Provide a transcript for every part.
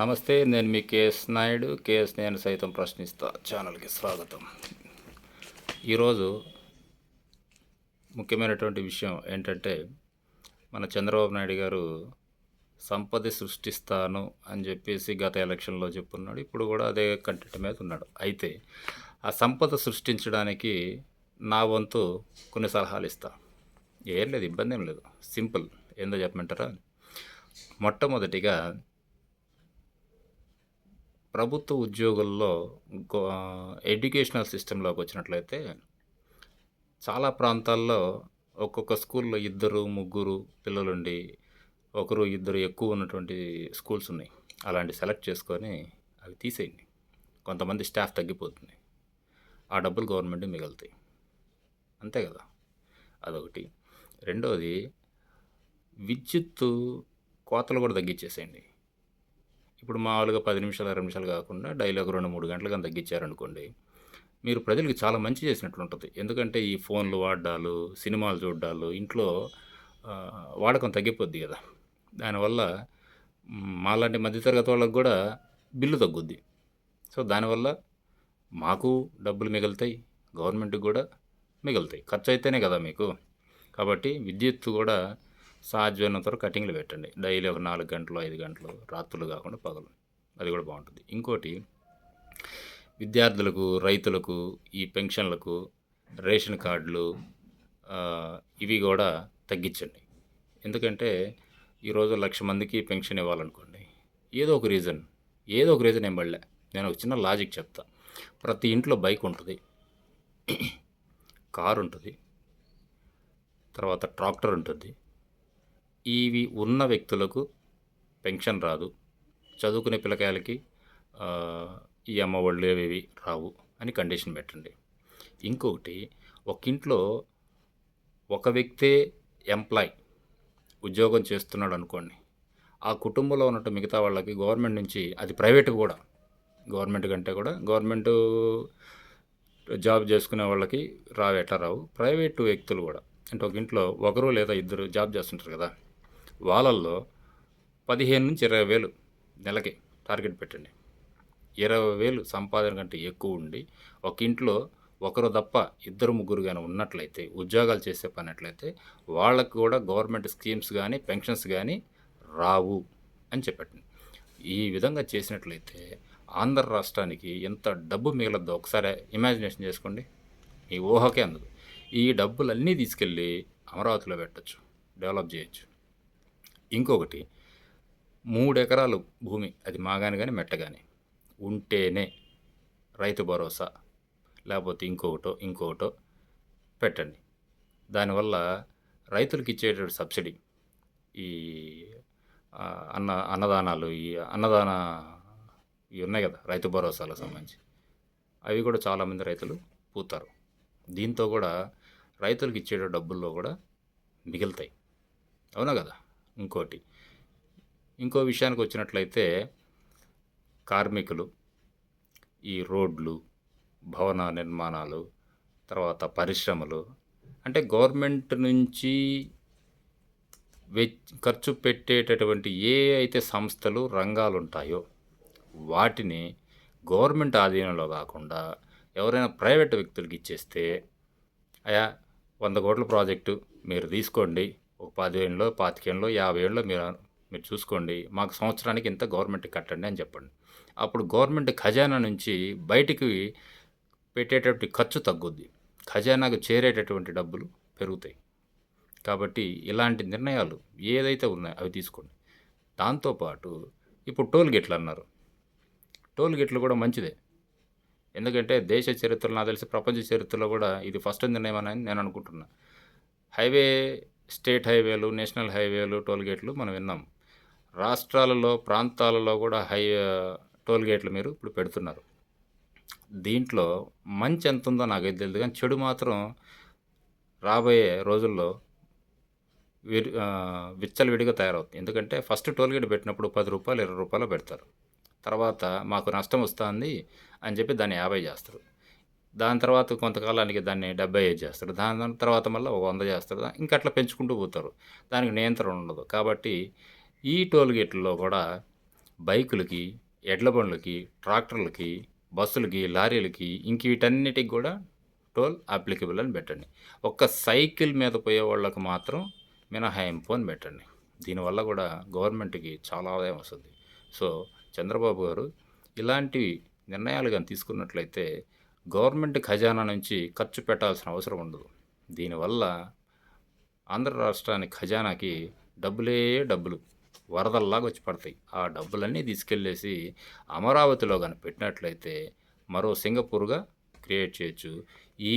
నమస్తే నేను మీ KS Naidu. KS నేను సైతం ప్రశ్నిస్తా ఛానల్కి స్వాగతం. ఈరోజు ముఖ్యమైనటువంటి విషయం ఏంటంటే మన చంద్రబాబు నాయుడు గారు సంపద సృష్టిస్తాను అని చెప్పేసి గత ఎలక్షన్లో చెప్పున్నాడు. ఇప్పుడు కూడా అదే కంటెంట్ మీద ఉన్నాడు. అయితే ఆ సంపద సృష్టించడానికి నా వంతు కొన్ని సలహాలు ఇస్తా. ఏం లేదు ఇబ్బంది ఏం లేదు. సింపుల్. ఏందో చెప్పమంటారా? మొట్టమొదటిగా ప్రభుత్వ ఉద్యోగుల్లో ఎడ్యుకేషనల్ సిస్టంలోకి వచ్చినట్లయితే చాలా ప్రాంతాల్లో ఒక్కొక్క స్కూల్లో ఇద్దరు ముగ్గురు పిల్లలుండి ఒకరు ఇద్దరు ఎక్కువ ఉన్నటువంటి స్కూల్స్ ఉన్నాయి. అలాంటి సెలెక్ట్ చేసుకొని అవి తీసేయండి. కొంతమంది స్టాఫ్ తగ్గిపోతుంది. ఆ డబ్బులు గవర్నమెంట్ మిగులుతాయి. అంతే కదా? అదొకటి. రెండోది విద్యుత్తు కోతలు కూడా తగ్గించేసేయండి. ఇప్పుడు మామూలుగా పది నిమిషాలు అరవై నిమిషాలు కాకుండా డైలాగ్ రెండు మూడు గంటలు కానీ తగ్గించారనుకోండి మీరు ప్రజలకు చాలా మంచి చేసినట్లు ఉంటుంది ఎందుకంటే ఈ ఫోన్లు వాడాలు సినిమాలు చూడ్డాలు ఇంట్లో వాడకం తగ్గిపోద్ది కదా. దానివల్ల మాలాంటి మధ్యతరగతి వాళ్ళకు కూడా బిల్లు తగ్గుద్ది. సో దానివల్ల మాకు డబ్బులు మిగులుతాయి గవర్నమెంట్కి కూడా మిగులుతాయి. ఖర్చు అయితేనే కదా మీకు. కాబట్టి విద్యుత్ కూడా సాధ్యమైనంత వరకు కటింగ్లు పెట్టండి. డైలీ ఒక నాలుగు గంటలు ఐదు గంటలు రాత్రులు కాకుండా పగలు. అది కూడా బాగుంటుంది. ఇంకోటి విద్యార్థులకు రైతులకు ఈ పెన్షన్లకు రేషన్ కార్డులు ఇవి కూడా తగ్గించండి. ఎందుకంటే ఈరోజు లక్ష మందికి పెన్షన్ ఇవ్వాలనుకోండి. ఏదో ఒక రీజన్ ఏదో ఒక రీజన్ ఏం పడలే నేను ఒక చిన్న లాజిక్ చెప్తా. ప్రతి ఇంట్లో బైక్ ఉంటుంది. కారు ఉంటుంది. తర్వాత ట్రాక్టర్ ఉంటుంది. ఇవి ఉన్న వ్యక్తులకు పెన్షన్ రాదు. చదువుకునే పిల్లకాయలకి ఈ అమ్మ ఒళ్ళు అవి ఇవి రావు అని కండిషన్ పెట్టండి. ఇంకొకటి ఒక ఇంట్లో ఒక వ్యక్తే ఎంప్లాయ్ ఉద్యోగం చేస్తున్నాడు అనుకోండి ఆ కుటుంబంలో ఉన్నట్టు మిగతా వాళ్ళకి గవర్నమెంట్ నుంచి అది ప్రైవేట్ కూడా గవర్నమెంట్ కంటే కూడా గవర్నమెంట్ జాబ్ చేసుకునే వాళ్ళకి రావు ఎట్లా రావు? ప్రైవేటు వ్యక్తులు కూడా. అంటే ఒక ఇంట్లో ఒకరు లేదా ఇద్దరు జాబ్ చేస్తుంటారు కదా. వాళ్ళల్లో పదిహేను నుంచి ఇరవై వేలు నెలకి టార్గెట్ పెట్టండి. ఇరవై వేలు సంపాదన కంటే ఎక్కువ ఉండి ఒక ఇంట్లో ఒకరు తప్ప ఇద్దరు ముగ్గురు కానీ ఉన్నట్లయితే ఉద్యోగాలు చేసే పనట్లయితే వాళ్ళకు కూడా గవర్నమెంట్ స్కీమ్స్ కానీ పెన్షన్స్ కానీ రావు అని చెప్పండి. ఈ విధంగా చేసినట్లయితే ఆంధ్ర రాష్ట్రానికి ఎంత డబ్బు మిగలద్దో ఒకసారి ఇమాజినేషన్ చేసుకోండి. మీ ఊహకే అందదు. ఈ డబ్బులన్నీ తీసుకెళ్ళి అమరావతిలో పెట్టచ్చు డెవలప్ చేయొచ్చు. ఇంకొకటి మూడు ఎకరాలు భూమి అది మాగాని కానీ మెట్ట కానీ ఉంటేనే రైతు భరోసా. లేకపోతే ఇంకొకటో ఇంకొకటో పెట్టండి. దానివల్ల రైతులకు ఇచ్చేటువంటి సబ్సిడీ ఈ అన్న అన్నదానాలు ఈ అన్నదాన ఇవి ఉన్నాయి కదా రైతు భరోసాలకు సంబంధించి. అవి కూడా చాలామంది రైతులు పూతారు. దీంతో కూడా రైతులకు ఇచ్చే డబ్బుల్లో కూడా మిగులుతాయి. అవునా కదా? ఇంకోటి. ఇంకో విషయానికి వచ్చినట్లయితే కార్మికులు ఈ రోడ్లు భవన నిర్మాణాలు తర్వాత పరిశ్రమలు అంటే గవర్నమెంట్ నుంచి వెచ్ ఖర్చు పెట్టేటటువంటి ఏ అయితే సంస్థలు రంగాలు ఉంటాయో వాటిని గవర్నమెంట్ ఆధీనంలో కాకుండా ఎవరైనా ప్రైవేట్ వ్యక్తులకి ఇచ్చేస్తే అయా వంద కోట్ల ప్రాజెక్టు మీరు తీసుకోండి ఒక పదిహేనులో పాతికేళ్ళలో యాభై ఏళ్ళలో మీరు మీరు చూసుకోండి. మాకు సంవత్సరానికి ఇంత గవర్నమెంట్ కట్టండి అని చెప్పండి. అప్పుడు గవర్నమెంట్ ఖజానా నుంచి బయటికి పెట్టేటటువంటి ఖర్చు తగ్గుద్ది. ఖజానాకు చేరేటటువంటి డబ్బులు పెరుగుతాయి. కాబట్టి ఇలాంటి నిర్ణయాలు ఏదైతే ఉన్నాయో అవి తీసుకోండి. దాంతోపాటు ఇప్పుడు టోల్ గేట్లు అన్నారు. టోల్ గేట్లు కూడా మంచిదే. ఎందుకంటే దేశ చరిత్రలో నాకు తెలిసి ప్రపంచ చరిత్రలో కూడా ఇది ఫస్ట్ నిర్ణయం అని నేను అనుకుంటున్నా. హైవే స్టేట్ హైవేలు నేషనల్ హైవేలు టోల్ గేట్లు మనం విన్నాం. రాష్ట్రాలలో ప్రాంతాలలో కూడా హై టోల్ గేట్లు మీరు ఇప్పుడు పెడుతున్నారు. దీంట్లో మంచి ఎంత ఉందో నాకు తెలియదు కానీ చెడు మాత్రం రాబోయే రోజుల్లో విరి ఆ, విచ్చలవిడిగా తయారవుతుంది. ఎందుకంటే ఫస్ట్ టోల్ గేట్ పెట్టినప్పుడు పది రూపాయలు ఇరవై రూపాయలు పెడతారు. తర్వాత మాకు నష్టం వస్తుంది అని చెప్పి దాన్ని యాభై చేస్తారు. దాని తర్వాత కొంతకాలానికి దాన్ని డెబ్బై ఐదు చేస్తారు. దాని తర్వాత మళ్ళీ ఒక వంద చేస్తారు. ఇంకా అట్లా పెంచుకుంటూ పోతారు. దానికి నియంత్రణ ఉండదు. కాబట్టి ఈ టోల్ గేట్లలో కూడా బైకులకి ఎడ్ల బండ్లకి ట్రాక్టర్లకి బస్సులకి లారీలకి ఇంక వీటన్నిటికి కూడా టోల్ అప్లికబుల్ అని పెట్టండి. ఒక్క సైకిల్ మీద పోయే వాళ్ళకు మాత్రం మినహాయింపు అని పెట్టండి. దీనివల్ల కూడా గవర్నమెంట్కి చాలా ఆదాయం వస్తుంది. సో చంద్రబాబు గారు ఇలాంటి నిర్ణయాలు కానీ తీసుకున్నట్లయితే గవర్నమెంట్ ఖజానా నుంచి ఖర్చు పెట్టాల్సిన అవసరం ఉండదు. దీనివల్ల ఆంధ్ర రాష్ట్రాని ఖజానాకి డబ్బులే డబ్బులు వరదల్లాగా వచ్చి పడతాయి. ఆ డబ్బులన్నీ తీసుకెళ్ళేసి అమరావతిలో కానీ పెట్టినట్లయితే మరో సింగపూర్గా క్రియేట్ చేయొచ్చు. ఈ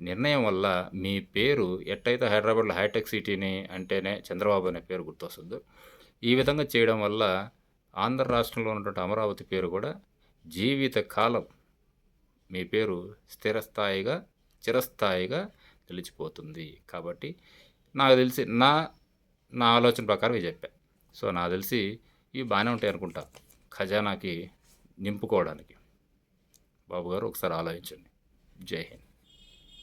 నిర్ణయం వల్ల మీ పేరు ఎట్టయితే హైదరాబాద్లో హైటెక్ సిటీని అంటేనే చంద్రబాబు అనే పేరు గుర్తొస్తుందో. ఈ విధంగా చేయడం వల్ల ఆంధ్ర రాష్ట్రంలో ఉన్నటువంటి అమరావతి పేరు కూడా జీవిత కాలం మీ పేరు స్థిరస్థాయిగా చిరస్థాయిగా నిలిచిపోతుంది. కాబట్టి నాకు తెలిసి నా నా ఆలోచన ప్రకారం ఇవి చెప్పా. సో నాకు తెలిసి ఇవి బాగానే ఉంటాయి అనుకుంటా. ఖజానాకి నింపుకోవడానికి. బాబు గారు ఒకసారి ఆలోచించండి. జై హింద్.